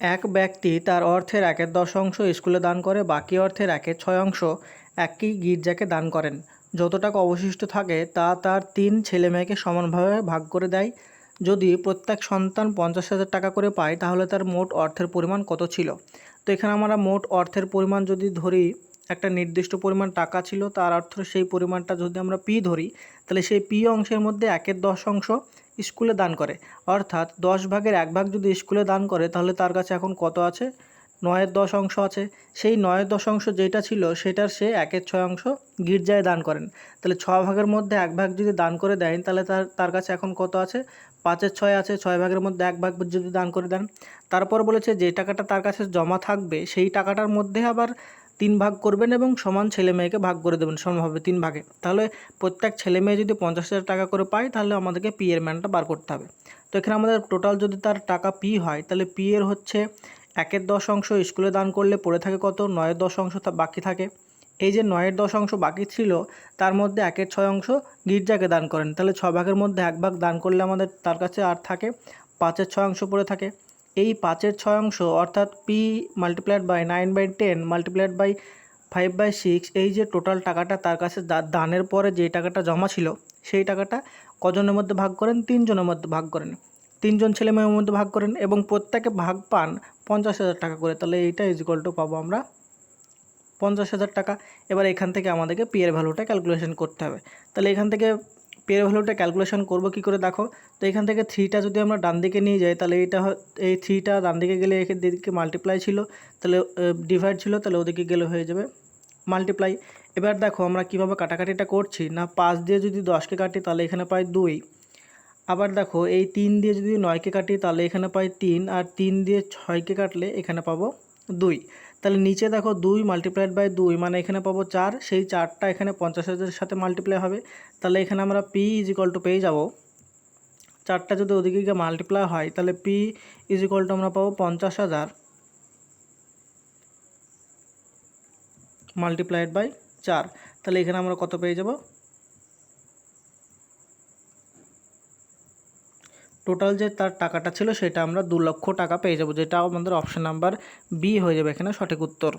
এক ব্যক্তি তার অর্থের একের দশ অংশ স্কুলে দান করে, বাকি অর্থের একের ছয় অংশ একই গির্জাকে দান করেন। যত টাকা অবশিষ্ট থাকে, তা তার তিন ছেলে মেয়েকে সমানভাবে ভাগ করে দেয়। যদি প্রত্যেক সন্তান পঞ্চাশ হাজার টাকা করে পায়, তাহলে তার মোট অর্থের পরিমাণ কত ছিল? তো এখানে আমরা মোট অর্থের পরিমাণ যদি ধরি, একটা নির্দিষ্ট পরিমাণ টাকা ছিল, তার অর্থ সেই পরিমাণটা যদি আমরা পি ধরি, তাহলে সেই পি অংশের মধ্যে একের দশ অংশ স্কুলে দান করে। অর্থাৎ দশ ভাগের এক ভাগ যদি স্কুলে দান করে, তাহলে তার কাছে এখন কত আছে? নয়ের দশ অংশ আছে। সেই নয়ের দশ অংশ যেটা ছিল, সেটার সে একের ছয় অংশ গির্জায় দান করেন। তাহলে ছ ভাগের মধ্যে এক ভাগ যদি দান করে দেন, তাহলে তার তার কাছে এখন কত আছে? পাঁচের ছয় আছে, ছয় ভাগের মধ্যে এক ভাগ যদি দান করে দেন। তারপর বলেছে যে টাকাটা তার কাছে জমা থাকবে, সেই টাকাটার মধ্যে আবার তিন ভাগ করবেন এবং সমান ছেলে মেয়েকে ভাগ করে দেবেন সমানভাবে তিন ভাগে। তাহলে প্রত্যেক ছেলে মেয়ে যদি পঞ্চাশ হাজার টাকা করে পায়, তাহলে আমাদেরকে পি এর ম্যানটা বার করতে হবে। তো এখানে আমাদের টোটাল যদি তার টাকা পি হয়, তাহলে পি এর হচ্ছে একের দশ অংশ স্কুলে দান করলে পড়ে থাকে কত? নয়ের দশ অংশ বাকি থাকে। এই যে নয়ের দশ অংশ বাকি ছিল, তার মধ্যে একের ছয় অংশ গির্জাকে দান করেন। তাহলে ছ ভাগের মধ্যে এক ভাগ দান করলে আমাদের তার কাছে আর থাকে, পাঁচের ছয় অংশ পড়ে থাকে। এই পাঁচের ছয় অংশ, অর্থাৎ P multiplied by nine by ten multiplied by five by six এই যে টোটাল টাকাটা তার কাছে দানের পরে যে টাকাটা জমা ছিল, সেই টাকাটা কজনের মধ্যে ভাগ করেন? তিনজনের মধ্যে ভাগ করেন। তিনজন ছেলে মেয়ের মধ্যে ভাগ করেন এবং প্রত্যেকে ভাগ পান পঞ্চাশ হাজার টাকা করে। তাহলে এইটা ইজিকল টু পাবো আমরা পঞ্চাশ হাজার টাকা। এবার এখান থেকে আমাদেরকে পি এর ভ্যালুটা ক্যালকুলেশন করতে হবে। তাহলে এখান থেকে পি এর ভ্যালুটা ক্যালকুলেশন করব কী করে দেখো? তো এখান থেকে থ্রিটা যদি আমরা ডান দিকে নিয়ে যাই, তাহলে এইটা এই থ্রিটা ডান দিকে গেলে এদিকে মাল্টিপ্লাই ছিল, তাহলে ডিভাইড ছিল, তাহলে ওদিকে গেলে হয়ে যাবে মাল্টিপ্লাই এবার দেখো আমরা কীভাবে কাটাকাটিটা করছি, না পাঁচ দিয়ে যদি দশকে কাটি, তাহলে এখানে পাই দুই। আবার দেখো এই তিন দিয়ে যদি নয়কে কাটি, তাহলে এখানে পাই তিন, আর তিন দিয়ে ছয়কে কাটলে এখানে পাবো দুই। তাহলে নিচে দেখো দুই মাল্টিপ্লাইড বাই দুই মানে এখানে পাবো চার, সেই চারটা এখানে পঞ্চাশ হাজারের সাথে মাল্টিপ্লাই হবে। তাহলে এখানে আমরা পি ইজ ইকল টু পেয়ে যাব। চারটা যদি ওদিকে গিয়ে মাল্টিপ্লাই হয়, তাহলে পি ইজ ইকল টু আমরা পাবো পঞ্চাশ হাজার। মাল্টিপ্লাইড বাই চার, তাহলে এখানে আমরা কত পেয়ে যাব? টোটাল যে তার টাকাটা ছিল সেটা আমরা দু লক্ষ টাকা পেয়ে যাব, যেটা আমাদের অপশান নাম্বার বি হয়ে যাবে এখানে সঠিক উত্তর।